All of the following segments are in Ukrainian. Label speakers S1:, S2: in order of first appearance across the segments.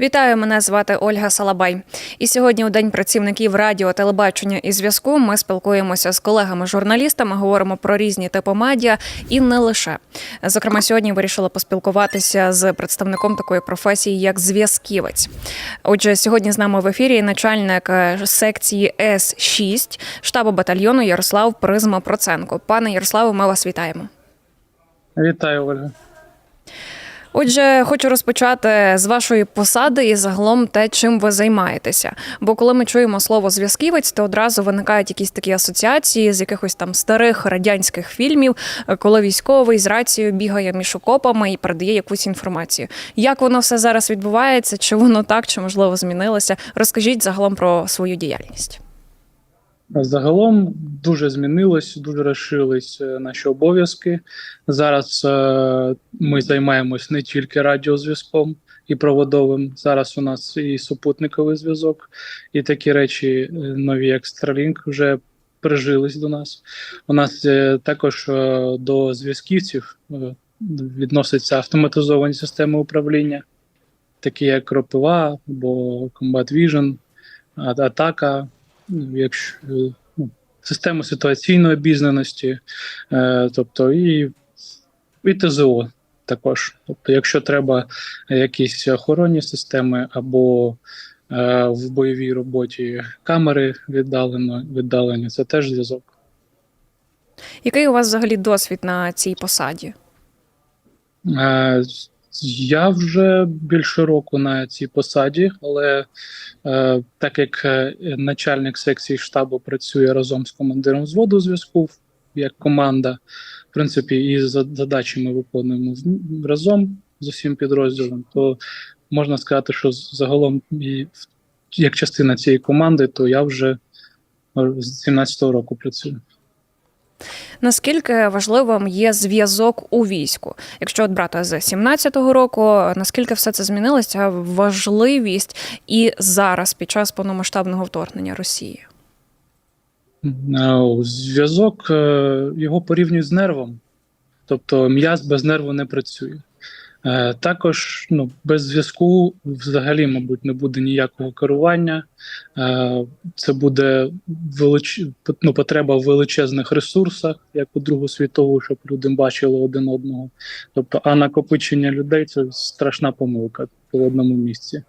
S1: Вітаю, мене звати Ольга Салабай. І сьогодні, у день працівників радіо, телебачення і зв'язку, ми спілкуємося з колегами-журналістами, говоримо про різні типи медіа і не лише. Зокрема, сьогодні вирішила поспілкуватися з представником такої професії, як зв'язківець. Отже, сьогодні з нами в ефірі начальник е, секції С 6 штабу батальйону Ярослав Призма Проценко. Пане Ярославе, ми вас вітаємо.
S2: Вітаю, Ольга.
S1: Отже, хочу розпочати з вашої посади і загалом те, чим ви займаєтеся. Бо коли ми чуємо слово зв'язківець, то одразу виникають якісь такі асоціації з якихось там старих радянських фільмів, коли військовий з рацією бігає між окопами і передає якусь інформацію. Як воно все зараз відбувається? Чи воно так, чи можливо змінилося? Розкажіть загалом про свою діяльність.
S2: Загалом дуже змінилось, дуже розширились е, наші обов'язки. Зараз е, ми займаємось не тільки радіозв'язком і проводовим. Зараз у нас і супутниковий зв'язок, і такі речі е, нові, як Starlink, вже прижились до нас. У нас е, також е, до зв'язківців е, відносяться автоматизовані системи управління, такі як Кропива або Combat Vision, атака. Ну, якщо е, ну, систему ситуаційної обізнаності, е, тобто і, і ТЗО також. Тобто, якщо треба якісь охоронні системи або е, в бойовій роботі камери віддалено, віддалені, це теж зв'язок.
S1: Який у вас взагалі досвід на цій посаді?
S2: Е, Я вже більше року на цій посаді, але е, так як е, начальник секції штабу працює разом з командиром взводу зв'язку як команда, в принципі, і за- задачі ми виконуємо разом з усім підрозділом, то можна сказати, що загалом і як частина цієї команди, то я вже е, з 17-го року працюю.
S1: Наскільки важливим є зв'язок у війську? Якщо от брати з 17-го року, наскільки все це змінилося, важливість і зараз під час повномасштабного вторгнення Росії?
S2: Е, Зв'язок е, його порівнюють з нервом, тобто м'яз без нерву не працює. Е, Також ну, без зв'язку взагалі, мабуть, не буде ніякого керування. Е, Це буде велич... ну, потреба в величезних ресурсах, як у Другу світову, щоб люди бачили один одного. Тобто, а накопичення людей це страшна помилка в одному місці.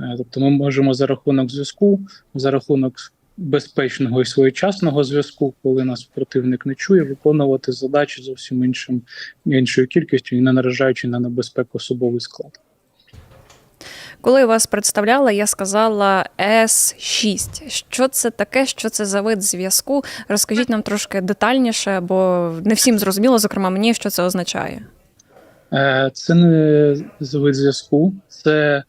S2: Е, Тобто, ми можемо за рахунок зв'язку, за рахунок безпечного і своєчасного зв'язку, коли нас противник не чує, виконувати задачі зовсім іншим іншою кількістю і не наражаючи на небезпеку особовий склад.
S1: Коли вас представляла, я сказала С6. Що це таке? Що це за вид зв'язку? Розкажіть нам трошки детальніше, бо не всім зрозуміло, зокрема мені, що це означає.
S2: Е, Це не вид зв'язку, це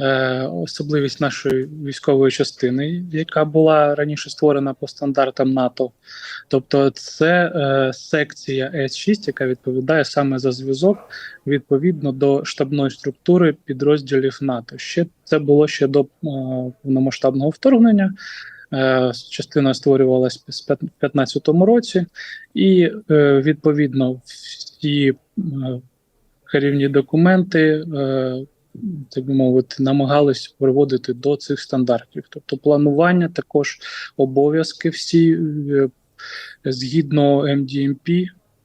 S2: е, особливість нашої військової частини, яка була раніше створена по стандартам НАТО. Тобто, це е, секція С6, яка відповідає саме за зв'язок відповідно до штабної структури підрозділів НАТО. Ще це було ще до повномасштабного вторгнення. Частина створювалася в 2015 році, і відповідно всі керівні документи, е, так би мовити, намагались приводити до цих стандартів. Тобто планування також обов'язки всі е, згідно МДМП,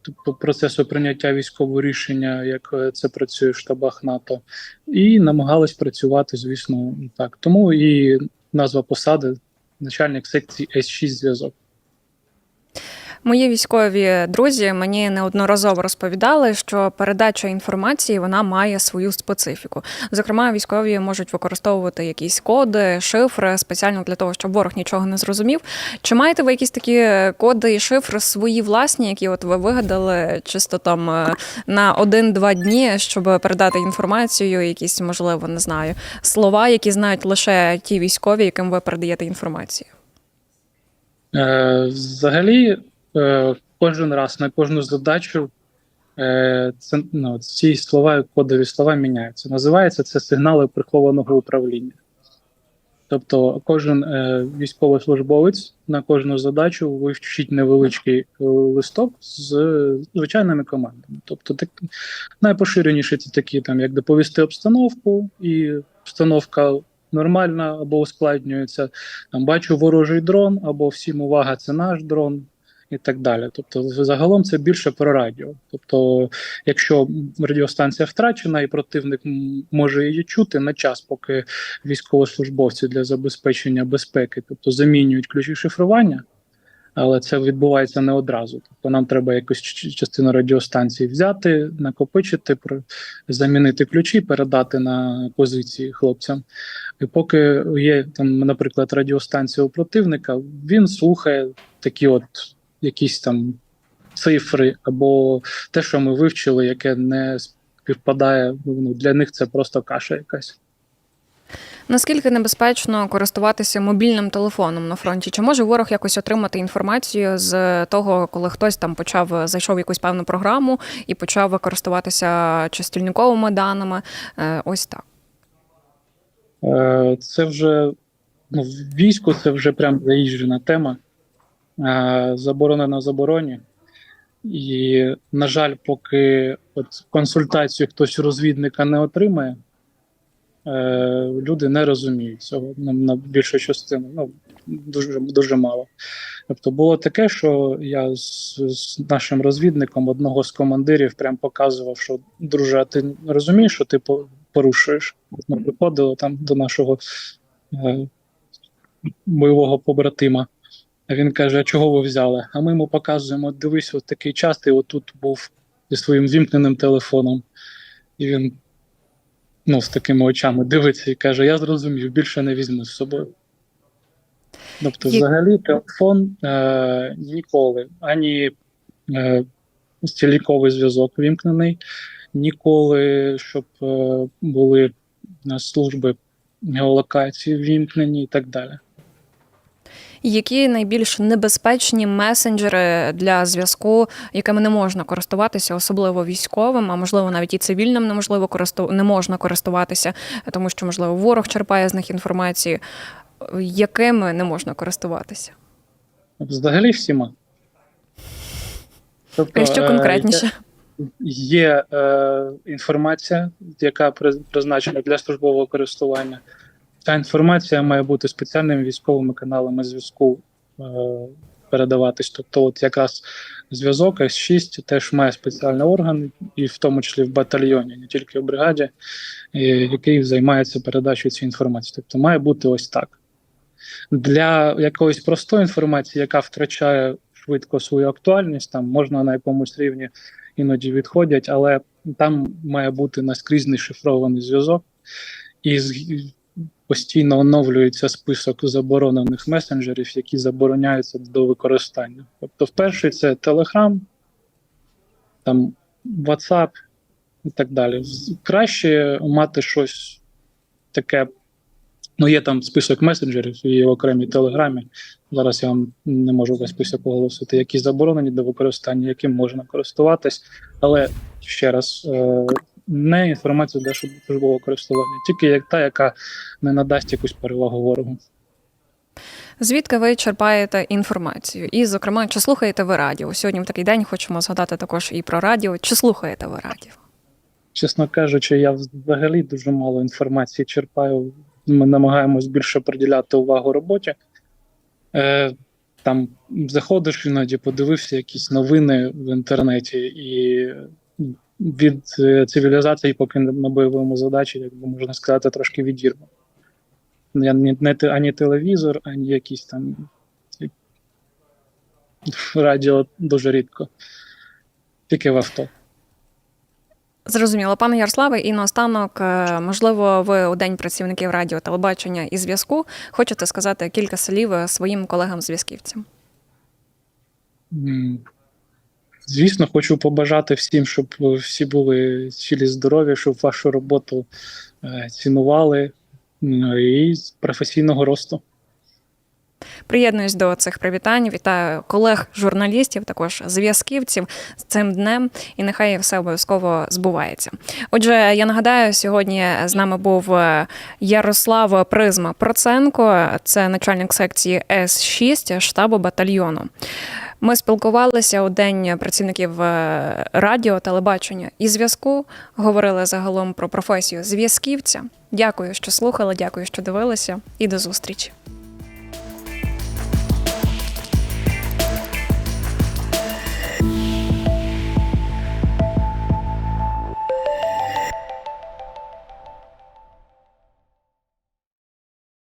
S2: тобто процесу прийняття військового рішення, як е, це працює в штабах НАТО, і намагались працювати, звісно, так. Тому і назва посади начальник секції С6 зв'язок.
S1: Мої військові друзі мені неодноразово розповідали, що передача інформації вона має свою специфіку. Зокрема, військові можуть використовувати якісь коди, шифри спеціально для того, щоб ворог нічого не зрозумів. Чи маєте ви якісь такі коди і шифри свої власні, які от ви вигадали чисто там е, на один-два дні, щоб передати інформацію, якісь можливо не знаю слова, які знають лише ті військові, яким ви передаєте інформацію?
S2: Е, Взагалі, е, кожен раз на кожну задачу е, це, ну, ці слова, кодові слова міняються. Називається це сигнали прихованого управління. Тобто, кожен е, військовослужбовець на кожну задачу вивчить невеличкий е, листок з звичайними командами. Тобто, так, найпоширеніші це такі, там, як доповісти обстановку, і обстановка нормальна або ускладнюється. Там бачу ворожий дрон, або всім увага, це наш дрон. І так далі. Тобто, загалом це більше про радіо. Тобто, якщо радіостанція втрачена і противник може її чути на час, поки військовослужбовці для забезпечення безпеки, тобто замінюють ключі шифрування, але це відбувається не одразу. Тобто нам треба якусь частину радіостанції взяти, накопичити, замінити ключі, передати на позиції хлопцям. І поки є там, наприклад, радіостанція у противника, він слухає такі от якісь там цифри або те, що ми вивчили, яке не співпадає. Ну для них це просто каша якась.
S1: Наскільки небезпечно користуватися мобільним телефоном на фронті? Чи може ворог якось отримати інформацію з того, коли хтось там почав зайшов в якусь певну програму і почав користуватися чи стільниковими даними? Е, Ось так.
S2: Е, Це вже ну, війську це вже прям заїжджена тема. Е, Заборона на забороні. І, на жаль, поки от консультацію хтось розвідника не отримає, е, люди не розуміють цього на, більшу частину. Ну, дуже, дуже мало. Тобто було таке, що я з, з нашим розвідником одного з командирів прям показував, що друже, а ти розумієш, що ти порушуєш? Ми приходили там до нашого е, бойового побратима. А він каже: а чого ви взяли? А ми йому показуємо: дивись, от такий час, ти отут був зі своїм вімкненим телефоном. І він ну, з такими очами дивиться і каже: Я зрозумів, більше не візьму з собою. Тобто,
S1: Є-
S2: взагалі, телефон е, ніколи, ані е, стіліковий зв'язок вімкнений, ніколи, щоб е, були служби геолокації вімкнені і так далі.
S1: Які найбільш небезпечні месенджери для зв'язку, якими не можна користуватися, особливо військовим, а можливо навіть і цивільним неможливо користу... не можна користуватися, тому що можливо ворог черпає з них інформацію, якими не можна користуватися?
S2: Взагалі всіма. Тобто,
S1: що
S2: е,
S1: конкретніше?
S2: Є е, інформація, яка приз- призначена для службового користування. Ця інформація має бути спеціальними військовими каналами зв'язку е, передаватись. Тобто, от якраз зв'язок С6 теж має спеціальний орган, і в тому числі в батальйоні, не тільки в бригаді, е, який займається передачею цієї інформації. Тобто має бути ось так. Для якоїсь простої інформації, яка втрачає швидко свою актуальність, там можна на якомусь рівні іноді відходять, але там має бути наскрізний шифрований зв'язок, і постійно оновлюється список заборонених месенджерів, які забороняються до використання. Тобто, вперше це Telegram, там WhatsApp і так далі. Краще мати щось таке. Ну, є там список месенджерів, є в окремій телеграмі. Зараз я вам не можу весь список оголосити, які заборонені до використання, яким можна користуватись. Але ще раз, е, не інформацію для службового користування, тільки як та, яка не надасть якусь перевагу ворогу.
S1: Звідки ви черпаєте інформацію? І, зокрема, чи слухаєте ви радіо? Сьогодні в такий день хочемо згадати також і про радіо. Чи слухаєте ви радіо?
S2: Чесно кажучи, я взагалі дуже мало інформації черпаю. Ми намагаємось більше приділяти увагу роботі. Е, там заходиш іноді, подивився якісь новини в інтернеті, і від е, цивілізації, поки на бойовому задачі, як би можна сказати, трошки відірвано. Я не, не ані телевізор, ані якісь там радіо дуже рідко. Тільки в авто.
S1: Зрозуміло, пане Ярославе, і наостанок, е, можливо, ви у день працівників радіо, телебачення і зв'язку хочете сказати кілька слів своїм колегам-зв'язківцям.
S2: Звісно, хочу побажати всім, щоб всі були цілі здорові, щоб вашу роботу е, цінували ну, і професійного росту.
S1: Приєднуюсь до цих привітань. Вітаю колег журналістів, також зв'язківців з цим днем, і нехай все обов'язково збувається. Отже, я нагадаю, сьогодні з нами був е, Ярослав Призма Проценко, це начальник секції С 6 штабу батальйону. Ми спілкувалися у день працівників е, радіо, телебачення і зв'язку. Говорили загалом про професію зв'язківця. Дякую, що слухали, дякую, що дивилися, і до зустрічі.